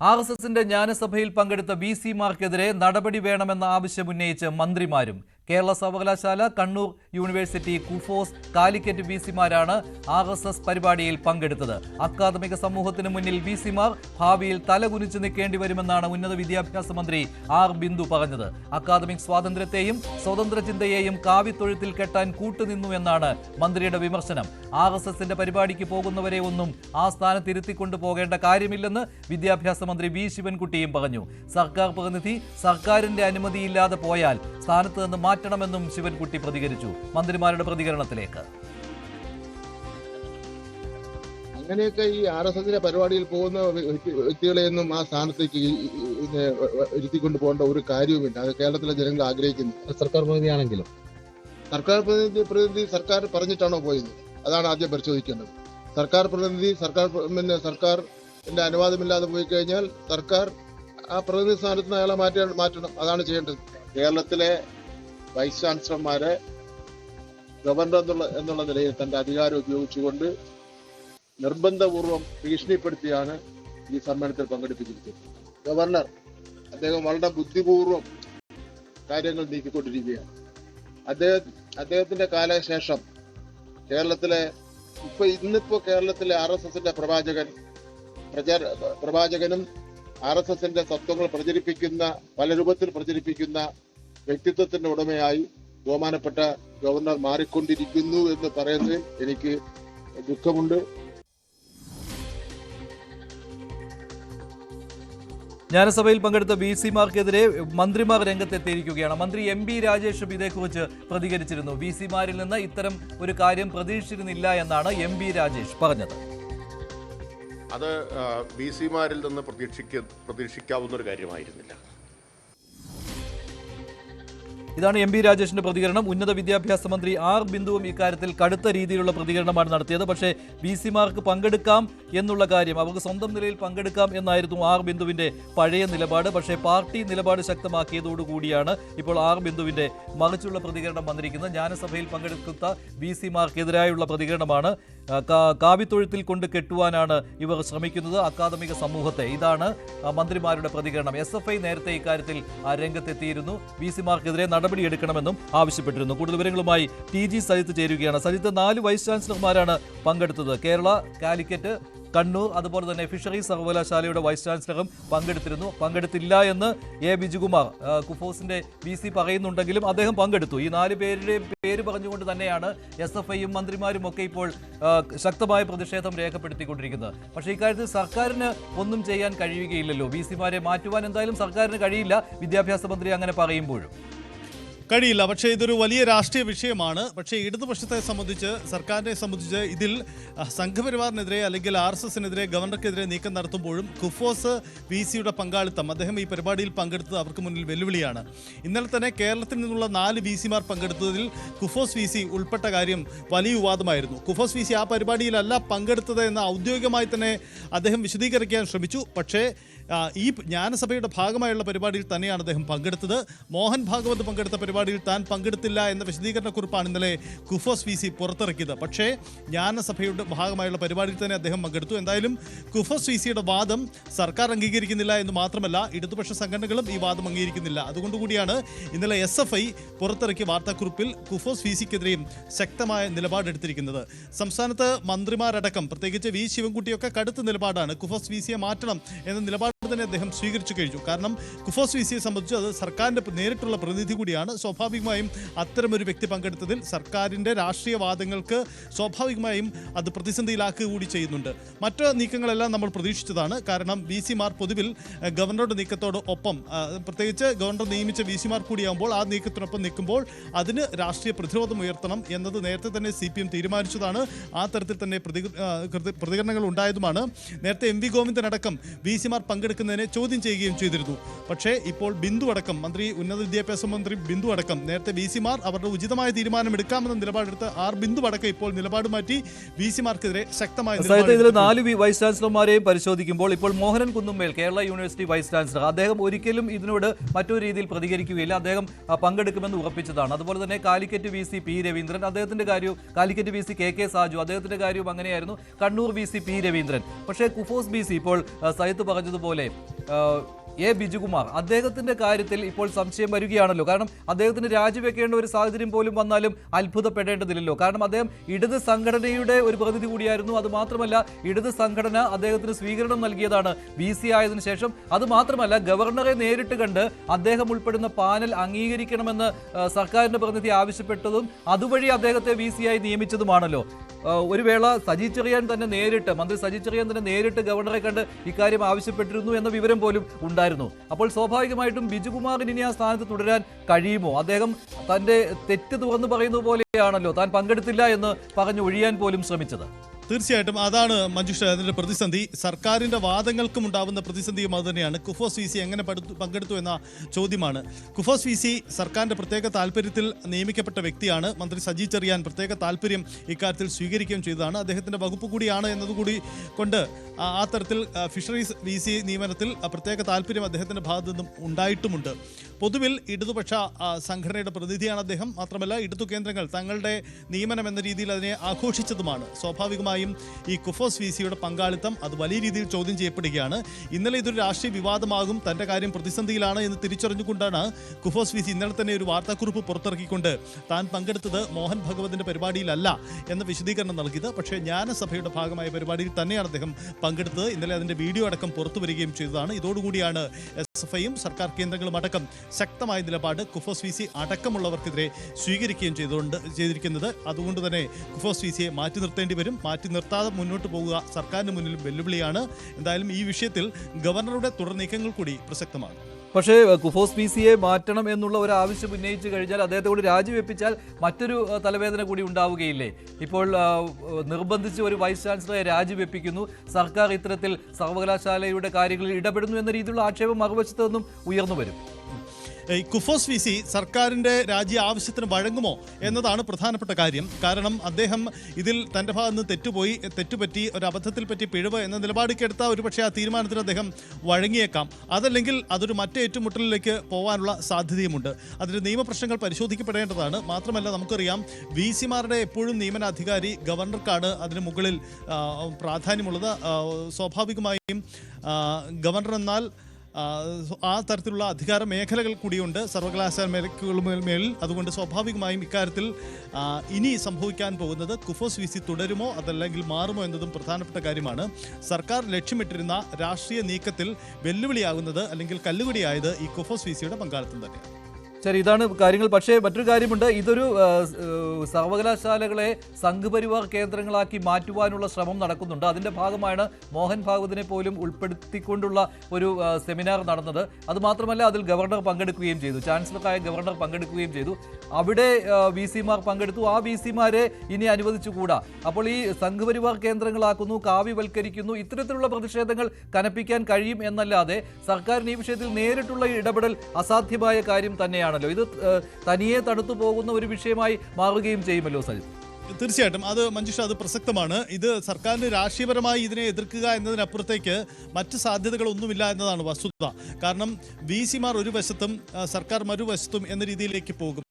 R S എസിന്റെ ജ്ഞാനസഭയിൽ പങ്കെടുത്ത V സിമാർക്കെതിരെ നടപടി വേണമെന്ന ആവശ്യം ഉന്നയിച്ച് മന്ത്രിമാരും കേരള സർവകലാശാല Kannur university KUFOS Calicut V സിമാരാണ് R S S പരിപാടിയിൽ പങ്കെടുത്തത്. അക്കാദമിക സമൂഹത്തിന് മുന്നിൽ വി സിമാർ ഭാവിയിൽ തലകുനിച്ചു നിൽക്കേണ്ടി വരുമെന്നാണ് ഉന്നത വിദ്യാഭ്യാസ മന്ത്രി ആർ ബിന്ദു പറഞ്ഞത്. അക്കാദമിക് സ്വാതന്ത്ര്യത്തെയും സ്വതന്ത്ര ചിന്തയെയും കാവിത്തൊഴുത്തിൽ കെട്ടാൻ കൂട്ടുനിന്നു എന്നാണ് മന്ത്രിയുടെ വിമർശനം. ആർ എസ് എസിന്റെ പരിപാടിക്ക് പോകുന്നവരെ ഒന്നും ആ സ്ഥാനത്ത് ഇരുത്തിക്കൊണ്ടു പോകേണ്ട കാര്യമില്ലെന്ന് വിദ്യാഭ്യാസ മന്ത്രി വി ശിവൻകുട്ടിയും പറഞ്ഞു. സർക്കാർ പ്രതിനിധി സർക്കാരിന്റെ അനുമതിയില്ലാതെ പോയാൽ സ്ഥാനത്ത് നിന്ന് മാറ്റണമെന്നും ശിവൻകുട്ടി പ്രതികരിച്ചു. മന്ത്രിമാരുടെ പ്രതികരണത്തിലേക്ക്. അങ്ങനെയൊക്കെ ഈ ആർ എസ് എസിന്റെ പരിപാടിയിൽ പോകുന്ന വ്യക്തി- വ്യക്തികളെയൊന്നും ആ സ്ഥാനത്തേക്ക് ഇരുത്തിക്കൊണ്ട് പോകേണ്ട ഒരു കാര്യവുമില്ല. അത് കേരളത്തിലെ ജനങ്ങൾ ആഗ്രഹിക്കുന്നു. സർക്കാർ പ്രതിനിധിയാണെങ്കിലും. സർക്കാർ പ്രതിനിധി പ്രതിനിധി സർക്കാർ പറഞ്ഞിട്ടാണോ പോയത്? അതാണ് ആദ്യം പരിശോധിക്കേണ്ടത്. സർക്കാർ പ്രതിനിധി സർക്കാർ പിന്നെ സർക്കാർ സർക്കാരിന്റെ അനുവാദമില്ലാതെ പോയി കഴിഞ്ഞാൽ സർക്കാർ ആ പ്രതിനിധി സ്ഥാനത്ത് നിന്ന് അയാളെ മാറ്റി മാറ്റണം. അതാണ് ചെയ്യേണ്ടത്. കേരളത്തിലെ വൈസ് ചാൻസലർമാരെ ഗവർണർ എന്നുള്ള എന്നുള്ള നിലയിൽ തന്റെ അധികാരം ഉപയോഗിച്ചുകൊണ്ട് നിർബന്ധപൂർവം ഭീഷണിപ്പെടുത്തിയാണ് ഈ സമ്മേളനത്തിൽ പങ്കെടുപ്പിച്ചിരിക്കുന്നത്. ഗവർണർ അദ്ദേഹം വളരെ ബുദ്ധിപൂർവം കാര്യങ്ങൾ നീക്കിക്കൊണ്ടിരിക്കുകയാണ്. അദ്ദേഹം അദ്ദേഹത്തിന്റെ കാലശേഷം കേരളത്തിലെ ഇപ്പൊ ഇന്നിപ്പോ കേരളത്തിലെ ആർ എസ് എസിന്റെ പ്രവാചകൻ പ്രചാര പ്രവാചകനും ആർ എസ് എസിന്റെ തത്വങ്ങൾ പ്രചരിപ്പിക്കുന്ന പല രൂപത്തിൽ പ്രചരിപ്പിക്കുന്ന വ്യക്തിത്വത്തിന്റെ ഉടമയായി ബഹുമാനപ്പെട്ട ഗവർണർ മാറിക്കൊണ്ടിരിക്കുന്നു എന്ന് പറയുന്നതിൽ എനിക്ക് ദുഃഖമുണ്ട്. ജ്ഞാനസഭയിൽ പങ്കെടുത്ത വി സിമാർക്കെതിരെ മന്ത്രിമാർ രംഗത്തെത്തിയിരിക്കുകയാണ്. മന്ത്രി എം ബി രാജേഷും ഇതേക്കുറിച്ച് പ്രതികരിച്ചിരുന്നു. വി സിമാരിൽ നിന്ന് ഇത്തരം ഒരു കാര്യം പ്രതീക്ഷിച്ചിരുന്നില്ല എന്നാണ് എം ബി രാജേഷ് പറഞ്ഞത്. അത് വി സിമാരിൽ നിന്ന് പ്രതീക്ഷിക്ക പ്രതീക്ഷിക്കാവുന്ന ഒരു കാര്യമായിരുന്നില്ല. ഇതാണ് എം ബി രാജേഷിന്റെ പ്രതികരണം. ഉന്നത വിദ്യാഭ്യാസ മന്ത്രി ആർ ബിന്ദുവും ഇക്കാര്യത്തിൽ കടുത്ത രീതിയിലുള്ള പ്രതികരണമാണ് നടത്തിയത്. പക്ഷേ വി സിമാർക്ക് പങ്കെടുക്കാം എന്നുള്ള കാര്യം അവർക്ക് സ്വന്തം നിലയിൽ പങ്കെടുക്കാം എന്നായിരുന്നു ആർ ബിന്ദുവിന്റെ പഴയ നിലപാട്. പക്ഷേ പാർട്ടി നിലപാട് ശക്തമാക്കിയതോടുകൂടിയാണ് ഇപ്പോൾ ആർ ബിന്ദുവിന്റെ മറിച്ചുള്ള പ്രതികരണം വന്നിരിക്കുന്നത്. ജ്ഞാനസഭയിൽ പങ്കെടുക്കുന്ന വി സിമാർക്കെതിരായുള്ള പ്രതികരണമാണ്. കാവിത്തൊഴുത്തിൽ കൊണ്ട് കെട്ടുവാനാണ് ഇവർ ശ്രമിക്കുന്നത് അക്കാദമിക സമൂഹത്തെ. ഇതാണ് മന്ത്രിമാരുടെ പ്രതികരണം. എസ് എഫ് ഐ നേരത്തെ ഇക്കാര്യത്തിൽ രംഗത്തെത്തിയിരുന്നു. വി സിമാർക്കെതിരെ നടപടിയെടുക്കണമെന്നും ആവശ്യപ്പെട്ടിരുന്നു. കൂടുതൽ വിവരങ്ങളുമായി ടി ജി സജിത്ത് ചേരുകയാണ്. സജിത്ത് നാല് വൈസ് ചാൻസലർമാരാണ് പങ്കെടുത്തത്. കേരള കാലിക്കറ്റ് കണ്ണൂർ അതുപോലെ തന്നെ ഫിഷറീസ് സർവകലാശാലയുടെ വൈസ് ചാൻസലറും പങ്കെടുത്തിരുന്നു. പങ്കെടുത്തില്ല എന്ന് എ. ബിജുകുമാർ കുഫോസിന്റെ വി. സി. പറയുന്നുണ്ടെങ്കിലും അദ്ദേഹം പങ്കെടുത്തു. ഈ നാല് പേരുടെയും പേര് പറഞ്ഞുകൊണ്ട് തന്നെയാണ് എസ് എഫ് ഐയും മന്ത്രിമാരും ഒക്കെ ഇപ്പോൾ ശക്തമായ പ്രതിഷേധം രേഖപ്പെടുത്തിക്കൊണ്ടിരിക്കുന്നത്. പക്ഷേ ഇക്കാര്യത്തിൽ സർക്കാരിന് ഒന്നും ചെയ്യാൻ കഴിയുകയില്ലല്ലോ. വി. സിമാരെ മാറ്റുവാൻ എന്തായാലും സർക്കാരിന് കഴിയില്ല വിദ്യാഭ്യാസ മന്ത്രി അങ്ങനെ പറയുമ്പോഴും. കഴിയില്ല. പക്ഷേ ഇതൊരു വലിയ രാഷ്ട്രീയ വിഷയമാണ്. പക്ഷേ ഇടതുപക്ഷത്തെ സംബന്ധിച്ച് സർക്കാരിനെ സംബന്ധിച്ച് ഇതിൽ സംഘപരിവാറിനെതിരെ അല്ലെങ്കിൽ ആർ എസ് എസിനെതിരെ ഗവർണർക്കെതിരെ നീക്കം നടത്തുമ്പോഴും കുഫോസ് വി സിയുടെ പങ്കാളിത്തം അദ്ദേഹം ഈ പരിപാടിയിൽ പങ്കെടുത്തത് അവർക്ക് മുന്നിൽ വെല്ലുവിളിയാണ്. ഇന്നലെ തന്നെ കേരളത്തിൽ നിന്നുള്ള നാല് വി സിമാർ പങ്കെടുത്തതിൽ കുഫോസ് വി സി ഉൾപ്പെട്ട കാര്യം വലിയ വിവാദമായിരുന്നു. കുഫോസ് വി സി ആ പരിപാടിയിലല്ല പങ്കെടുത്തത് എന്ന് ഔദ്യോഗികമായി തന്നെ അദ്ദേഹം വിശദീകരിക്കാൻ ശ്രമിച്ചു. പക്ഷേ ഈ ജ്ഞാനസഭയുടെ ഭാഗമായുള്ള പരിപാടിയിൽ തന്നെയാണ് അദ്ദേഹം പങ്കെടുത്തത്. മോഹൻ ഭാഗവത് പങ്കെടുത്ത പരിപാടിയിൽ താൻ പങ്കെടുത്തില്ല എന്ന വിശദീകരണക്കുറിപ്പാണ് ഇന്നലെ കുഫോസ് വി സി പുറത്തിറക്കിയത്. പക്ഷേ ജ്ഞാനസഭയുടെ ഭാഗമായുള്ള പരിപാടിയിൽ തന്നെ അദ്ദേഹം പങ്കെടുത്തു. എന്തായാലും കുഫോസ് വി സിയുടെ വാദം സർക്കാർ അംഗീകരിക്കുന്നില്ല എന്ന് മാത്രമല്ല ഇടതുപക്ഷ സംഘടനകളും ഈ വാദം അംഗീകരിക്കുന്നില്ല. അതുകൊണ്ടുകൂടിയാണ് ഇന്നലെ എസ് എഫ് ഐ പുറത്തിറക്കിയ വാർത്താക്കുറിപ്പിൽ കുഫോസ് വി സിക്കെതിരെയും ശക്തമായ നിലപാടെടുത്തിരിക്കുന്നത്. സംസ്ഥാനത്ത് മന്ത്രിമാരടക്കം പ്രത്യേകിച്ച് വി ശിവൻകുട്ടിയൊക്കെ കടുത്ത നിലപാടാണ്. കുഫോസ് വി സിയെ മാറ്റണം എന്ന നിലപാട് തന്നെ അദ്ദേഹം സ്വീകരിച്ചു കഴിഞ്ഞു. കാരണം കുഫോസ് വി സിയെ സംബന്ധിച്ച് അത് സർക്കാരിന്റെ നേരിട്ടുള്ള പ്രതിനിധി കൂടിയാണ്. സ്വാഭാവികമായും അത്തരമൊരു വ്യക്തി പങ്കെടുത്തതിൽ സർക്കാരിന്റെ രാഷ്ട്രീയവാദങ്ങൾക്ക് സ്വാഭാവികമായും അത് പ്രതിസന്ധിയിലാക്കുക കൂടി ചെയ്യുന്നുണ്ട്. മറ്റ് നീക്കങ്ങളെല്ലാം നമ്മൾ പ്രതീക്ഷിച്ചതാണ്. കാരണം വി സിമാർ പൊതുവിൽ ഗവർണറുടെ നീക്കത്തോട് ഒപ്പം പ്രത്യേകിച്ച് ഗവർണർ നിയമിച്ച വി സിമാർ കൂടിയാകുമ്പോൾ ആ നീക്കത്തിനൊപ്പം നിൽക്കുമ്പോൾ അതിന് രാഷ്ട്രീയ പ്രതിരോധം ഉയർത്തണം എന്നത് നേരത്തെ തന്നെ സി പി എം തീരുമാനിച്ചതാണ്. ആ തരത്തിൽ തന്നെ പ്രതി- പ്രതികരണങ്ങൾ ഉണ്ടായതുമാണ്. നേരത്തെ എം വി ഗോവിന്ദൻ അടക്കം വി സിമാർ പങ്കെടുക്കുന്നതിനെ ചോദ്യം ചെയ്യുകയും ചെയ്തിരുന്നു. പക്ഷേ ഇപ്പോൾ ബിന്ദു അടക്കം മന്ത്രി ഉന്നത വിദ്യാഭ്യാസ മന്ത്രി ബിന്ദു അടക്കം നേരത്തെ വി സിമാർ അവരുടെ ഉചിതമായ തീരുമാനം എടുക്കാമെന്ന നിലപാടെടുത്ത് ആർ ബിന്ദു അടക്കം ഇപ്പോൾ നിലപാട് മാറ്റി വി സിമാർക്കെതിരെ ശക്തമായ ഇതിൽ നാല് വൈസ് ചാൻസലർമാരെയും പരിശോധിക്കുമ്പോൾ ഇപ്പോൾ Mohanan Kunnumel Kerala university vice chancellor. അദ്ദേഹം ഒരിക്കലും ഇതിനോട് മറ്റൊരു രീതിയിൽ പ്രതികരിക്കുകയില്ല. അദ്ദേഹം പങ്കെടുക്കുമെന്ന് ഉറപ്പിച്ചതാണ്. അതുപോലെ തന്നെ Calicut V C P Raveendran അദ്ദേഹത്തിന്റെ കാര്യവും Calicut V C K K Saju അദ്ദേഹത്തിന്റെ കാര്യവും അങ്ങനെയായിരുന്നു. Kannur V C P Raveendran. പക്ഷേ കുഫോസ് ബി സി ഇപ്പോൾ സയത്ത് പറഞ്ഞതുപോലെ ആ, എ ബിജുകുമാർ അദ്ദേഹത്തിന്റെ കാര്യത്തിൽ ഇപ്പോൾ സംശയം വരികയാണല്ലോ. കാരണം അദ്ദേഹത്തിന് രാജിവെക്കേണ്ട ഒരു സാഹചര്യം പോലും വന്നാലും അത്ഭുതപ്പെടേണ്ടതില്ലല്ലോ. കാരണം അദ്ദേഹം ഇടത് സംഘടനയുടെ ഒരു പ്രതിനിധി കൂടിയായിരുന്നു. അത് മാത്രമല്ല ഇടത് സംഘടന അദ്ദേഹത്തിന് സ്വീകരണം നൽകിയതാണ്. ബി സി ആയതിനു ശേഷം. അത് മാത്രമല്ല ഗവർണറെ നേരിട്ട് കണ്ട് അദ്ദേഹം ഉൾപ്പെടുന്ന പാനൽ അംഗീകരിക്കണമെന്ന് സർക്കാരിന്റെ പ്രതിനിധി ആവശ്യപ്പെട്ടതും അതുവഴി അദ്ദേഹത്തെ വി സി ആയി നിയമിച്ചതുമാണല്ലോ. ഒരു വേള സജി ചെറിയാൻ തന്നെ നേരിട്ട് മന്ത്രി സജി ചെറിയാൻ തന്നെ നേരിട്ട് ഗവർണറെ കണ്ട് ഇക്കാര്യം ആവശ്യപ്പെട്ടിരുന്നു എന്ന വിവരം പോലും ഉണ്ടായിരുന്നു. അപ്പോൾ സ്വാഭാവികമായിട്ടും ബിജുകുമാറിന് ഇനി ആ സ്ഥാനത്ത് തുടരാൻ കഴിയുമോ? അദ്ദേഹം തന്റെ തെറ്റ് തുറന്നു പറയുന്നത് പോലെയാണല്ലോ താൻ പങ്കെടുത്തില്ല എന്ന് പറഞ്ഞു ഒഴിയാൻ പോലും ശ്രമിച്ചത്. തീർച്ചയായിട്ടും അതാണ് മഞ്ജുഷ അതിന്റെ പ്രതിസന്ധി. സർക്കാരിന്റെ വാദങ്ങൾക്കും ഉണ്ടാവുന്ന പ്രതിസന്ധിയും അത് തന്നെയാണ് കുഫോസ് വി സി എങ്ങനെ പങ്കെടുത്തു എന്ന ചോദ്യമാണ്. കുഫോസ് വി സി സർക്കാരിന്റെ പ്രത്യേക താല്പര്യത്തിൽ നിയമിക്കപ്പെട്ട വ്യക്തിയാണ്. മന്ത്രി സജി ചെറിയാൻ പ്രത്യേക താല്പര്യം ഇക്കാര്യത്തിൽ സ്വീകരിക്കുകയും ചെയ്തതാണ്. അദ്ദേഹത്തിന്റെ വകുപ്പ് കൂടിയാണ് എന്നതുകൂടി കൊണ്ട് ആ- തരത്തിൽ ഫിഷറീസ് വി സി നിയമനത്തിൽ പ്രത്യേക താല്പര്യം അദ്ദേഹത്തിന്റെ ഭാഗത്തു നിന്നും ഉണ്ടായിട്ടുമുണ്ട്. പൊതുവിൽ ഇടതുപക്ഷ സംഘടനയുടെ പ്രതിനിധിയാണ് അദ്ദേഹം. മാത്രമല്ല ഇടതു കേന്ദ്രങ്ങൾ തങ്ങളുടെ നിയമനം എന്ന രീതിയിൽ അതിനെ ആഘോഷിച്ചതുമാണ്. സ്വാഭാവികമായും ഈ കുഫോസ് വി സിയുടെ പങ്കാളിത്തം അത് വലിയ രീതിയിൽ ചോദ്യം ചെയ്യപ്പെടുകയാണ്. ഇന്നലെ ഇതൊരു രാഷ്ട്രീയ വിവാദമാകും തന്റെ കാര്യം പ്രതിസന്ധിയിലാണ് എന്ന് തിരിച്ചറിഞ്ഞുകൊണ്ടാണ് കുഫോസ് വി സി ഇന്നലെ തന്നെ ഒരു വാർത്താക്കുറിപ്പ് പുറത്തിറക്കിക്കൊണ്ട് താൻ പങ്കെടുത്തത് മോഹൻ ഭഗവതിന്റെ പരിപാടിയിലല്ല എന്ന വിശദീകരണം നൽകിയത്. പക്ഷേ ജ്ഞാനസഭയുടെ ഭാഗമായ പരിപാടിയിൽ തന്നെയാണ് അദ്ദേഹം പങ്കെടുത്തത്. ഇന്നലെ അതിന്റെ വീഡിയോ അടക്കം പുറത്തു വരികയും ചെയ്തതാണ്. ഇതോടുകൂടിയാണ് എസ് എഫ് ഐയും സർക്കാർ കേന്ദ്രങ്ങളും അടക്കം ശക്തമായ നിലപാട് കുഫോസ് വി സി അടക്കമുള്ളവർക്കെതിരെ സ്വീകരിക്കുകയും ചെയ്തുകൊണ്ട് ചെയ്തിരിക്കുന്നത്. അതുകൊണ്ട് തന്നെ കുഫോസ് വി സിയെ മാറ്റി നിർത്തേണ്ടി വരും. മാറ്റി നിർത്താതെ മുന്നോട്ട് പോകുക സർക്കാരിന് മുന്നിൽ വെല്ലുവിളിയാണ്. എന്തായാലും ഈ വിഷയത്തിൽ ഗവർണറുടെ തുടർ നീക്കങ്ങൾ കൂടി പ്രസക്തമാണ്. പക്ഷേ കുഫോസ് പി സിയെ മാറ്റണം എന്നുള്ള ഒരു ആവശ്യം ഉന്നയിച്ചു കഴിഞ്ഞാൽ അദ്ദേഹത്തെ കൂടി രാജിവെപ്പിച്ചാൽ മറ്റൊരു തലവേദന കൂടി ഉണ്ടാവുകയില്ലേ? ഇപ്പോൾ നിർബന്ധിച്ച് ഒരു വൈസ് ചാൻസലറെ രാജിവെപ്പിക്കുന്നു. സർക്കാർ ഇത്തരത്തിൽ സർവകലാശാലയുടെ കാര്യങ്ങളിൽ ഇടപെടുന്നു എന്ന രീതിയിലുള്ള ആക്ഷേപം മറുവശത്തു നിന്നും ഉയർന്നു വരും. കുഫോസ് വി സി സർക്കാരിന്റെ രാജി ആവശ്യത്തിന് വഴങ്ങുമോ എന്നതാണ് പ്രധാനപ്പെട്ട കാര്യം. കാരണം അദ്ദേഹം ഇതിൽ തന്റെ ഭാഗത്ത് നിന്ന് തെറ്റുപോയി തെറ്റുപറ്റി ഒരു അബദ്ധത്തിൽ പറ്റി പിഴവ് എന്ന നിലപാടൊക്കെ എടുത്ത ഒരുപക്ഷെ ആ തീരുമാനത്തിന് അദ്ദേഹം വഴങ്ങിയേക്കാം. അതല്ലെങ്കിൽ അതൊരു മറ്റേ ഏറ്റുമുട്ടലിലേക്ക് പോകാനുള്ള സാധ്യതയുമുണ്ട്. അതിന് നിയമപ്രശ്നങ്ങൾ പരിശോധിക്കപ്പെടേണ്ടതാണ്. മാത്രമല്ല നമുക്കറിയാം വി സിമാരുടെ എപ്പോഴും നിയമനാധികാരി ഗവർണർക്കാണ് അതിന് മുകളിൽ പ്രാധാന്യമുള്ളത്. സ്വാഭാവികമായും ഗവർണർ എന്നാൽ ആ, തരത്തിലുള്ള അധികാര മേഖലകൾ കൂടിയുണ്ട്. സർവകലാശാല മേൽ അതുകൊണ്ട് സ്വാഭാവികമായും ഇക്കാര്യത്തിൽ ഇനി സംഭവിക്കാൻ പോകുന്നത് കുഫോസ് വി സി തുടരുമോ അതല്ലെങ്കിൽ മാറുമോ എന്നതും പ്രധാനപ്പെട്ട കാര്യമാണ്. സർക്കാർ ലക്ഷ്യമിട്ടിരുന്ന രാഷ്ട്രീയ നീക്കത്തിൽ വെല്ലുവിളിയാകുന്നത് അല്ലെങ്കിൽ കല്ലുകടിയായത് ഈ കുഫോസ് വി സിയുടെ പങ്കാളിത്തം തന്നെയാണ്. ശരി ഇതാണ് കാര്യങ്ങൾ. പക്ഷേ മറ്റൊരു കാര്യമുണ്ട്. ഇതൊരു സർവകലാശാലകളെ സംഘപരിവാർ കേന്ദ്രങ്ങളാക്കി മാറ്റുവാനുള്ള ശ്രമം നടക്കുന്നുണ്ട്. അതിന്റെ ഭാഗമാണ് മോഹൻ ഭാഗവതിനെ പോലും ഉൾപ്പെടുത്തിക്കൊണ്ടുള്ള ഒരു സെമിനാർ നടന്നത്. അതുമാത്രമല്ല അതിൽ ഗവർണർ പങ്കെടുക്കുകയും ചെയ്തു. ചാൻസലറായ ഗവർണർ പങ്കെടുക്കുകയും ചെയ്തു. അവിടെ വി സിമാർ പങ്കെടുത്തു. ആ വി സിമാരെ ഇനി അനുവദിച്ചുകൂടാ? അപ്പോൾ ഈ സംഘപരിവാർ കേന്ദ്രങ്ങളാക്കുന്നു കാവ്യവൽക്കരിക്കുന്നു. ഇത്തരത്തിലുള്ള പ്രതിഷേധങ്ങൾ കനപ്പിക്കാൻ കഴിയും എന്നല്ലാതെ സർക്കാരിന് ഈ വിഷയത്തിൽ നേരിട്ടുള്ള ഇടപെടൽ അസാധ്യമായ കാര്യം തന്നെയാണല്ലോ. ഇത് തനിയെ തടുത്തു പോകുന്ന ഒരു വിഷയമായി മാറുകയും ചെയ്യുമല്ലോ സജിത്? തീർച്ചയായിട്ടും. അത് മഞ്ജുഷ അത് പ്രസക്തമാണ്. ഇത് സർക്കാരിന് രാഷ്ട്രീയപരമായി ഇതിനെ എതിർക്കുക എന്നതിനപ്പുറത്തേക്ക് മറ്റ് സാധ്യതകളൊന്നുമില്ല എന്നതാണ് വസ്തുത. കാരണം വി സിമാർ ഒരു വശത്തും സർക്കാർ മറുവശത്തും എന്ന രീതിയിലേക്ക് പോകും.